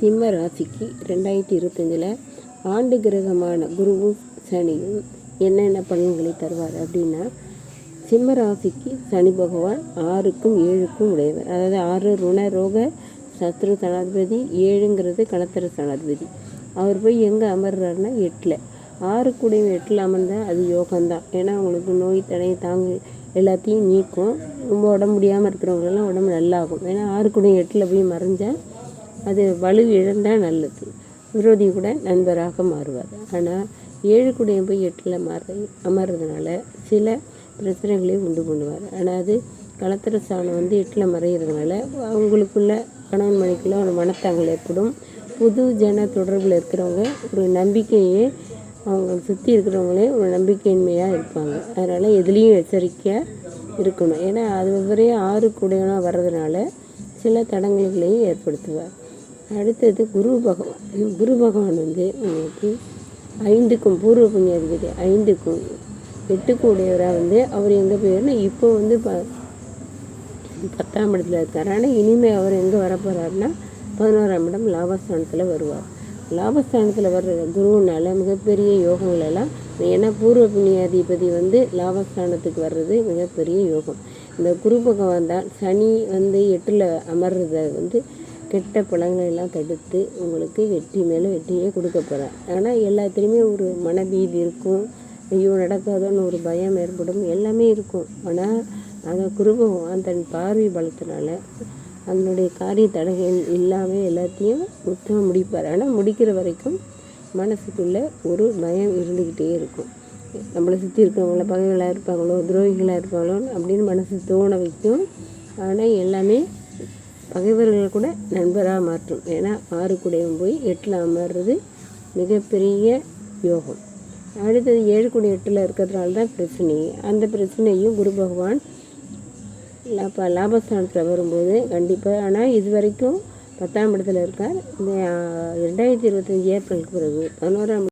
சிம்ம ராசிக்கு ரெண்டாயிரத்தி இருபத்தஞ்சில் ஆண்டு கிரகமான குருவும் சனியும் என்னென்ன பலன்களை தருவார் அப்படின்னா சிம்ம ராசிக்கு சனி பகவான் ஆறுக்கும் ஏழுக்கும் உடையவர். அதாவது ஆறு ருண ரோக சத்ரு சனாதிபதி ஏழுங்கிறது களத்திர சனாதிபதி அவர் போய் எங்கே அமர்றாருன்னா எட்டில். ஆறு கூடையும் எட்டில் அமர்ந்தால் அது யோகம்தான். ஏன்னா அவங்களுக்கு நோய் தடை தாங்கு எல்லாத்தையும் நீக்கும். ரொம்ப உடம்பு முடியாமல் இருக்கிறவங்களெல்லாம் உடம்பு நல்லாகும். ஏன்னா ஆறு கூடையும் எட்டில் போய் மறைஞ்சால் அது வலு இழந்தால் நல்லது. விரோதி கூட நண்பராக மாறுவார். ஆனால் ஏழு கூடையும் போய் எட்டில் மாற அமர்றதுனால சில பிரச்சனைகளை உண்டு பண்ணுவார். ஆனால் அது களத்திர சாணம் வந்து எட்டில் மறைகிறதுனால அவங்களுக்குள்ள கணவன் மணிக்குள்ள ஒரு மனத்தாங்கல் ஏற்படும். புது ஜன தொடர்பில் இருக்கிறவங்க ஒரு நம்பிக்கையே அவங்க சுற்றி இருக்கிறவங்களே ஒரு நம்பிக்கையின்மையாக இருப்பாங்க. அதனால் எதுலேயும் எச்சரிக்கையாக இருக்கணும். ஏன்னா அது ஒவ்வொரே ஆறு கூடையனாக வர்றதுனால சில தடங்கல்களையும் ஏற்படுத்துவார். அடுத்தது குரு பகவான். குரு பகவான் வந்து உங்களுக்கு ஐந்துக்கும் பூர்வ புண்ணியாதிபதி ஐந்துக்கும் எட்டுக்கும் உடையவராக வந்து அவர் எங்கே போயிருன்னா இப்போ வந்து ப பத்தாம் இடத்துல இருக்கார். ஆனால் இனிமேல் அவர் எங்கே வரப்போகிறாருன்னா பதினோராம் இடம் லாபஸ்தானத்தில் வருவார். லாபஸ்தானத்தில் வர்ற குருவினால மிகப்பெரிய யோகங்கள் எல்லாம் ஏன்னா பூர்வ புண்ணியாதிபதி வந்து லாபஸ்தானத்துக்கு வர்றது மிகப்பெரிய யோகம். இந்த குரு பகவான் தான் சனி வந்து எட்டில் அமர்றதை வந்து கெட்ட பழங்களை எல்லாம் தடுத்து உங்களுக்கு வெற்றி மேலே வெற்றியே கொடுக்க போகிறார் ஆனால் எல்லாத்துலேயுமே ஒரு மனபீதி இருக்கும். ஐயோ நடக்காதோன்னு ஒரு பயம் ஏற்படும். எல்லாமே இருக்கும். ஆனால் அதை குருபகவான் தன் பார்வை பலத்தினால அதனுடைய காரிய தடைகள் இல்லாமல் எல்லாத்தையும் மொத்தமாக முடிப்பார். ஆனால் முடிக்கிற வரைக்கும் மனசுக்குள்ளே ஒரு பயம் இருந்துக்கிட்டே இருக்கும். நம்மளை சுற்றி இருக்கிறவங்கள பகைகளாக இருப்பாங்களோ துரோகிகளாக இருப்பாங்களோ அப்படின்னு மனசு தோண வைக்கும். ஆனால் எல்லாமே பகைவர்கள் கூட நண்பராக மாற்றும். ஏன்னா ஆறு கூடையும் போய் எட்டில் அமர்றது மிகப்பெரிய யோகம். அடுத்தது ஏழு குடி எட்டில் இருக்கிறதுனால தான் பிரச்சனை. அந்த பிரச்சனையும் குரு பகவான் லாப லாபஸ்தானத்தில் வரும்போது கண்டிப்பாக ஆனால் இது வரைக்கும் பத்தாம் இடத்துல இருக்கார். இந்த ரெண்டாயிரத்தி இருபத்தஞ்சி ஏப்ரலுக்கு பிறகு பதினோராம்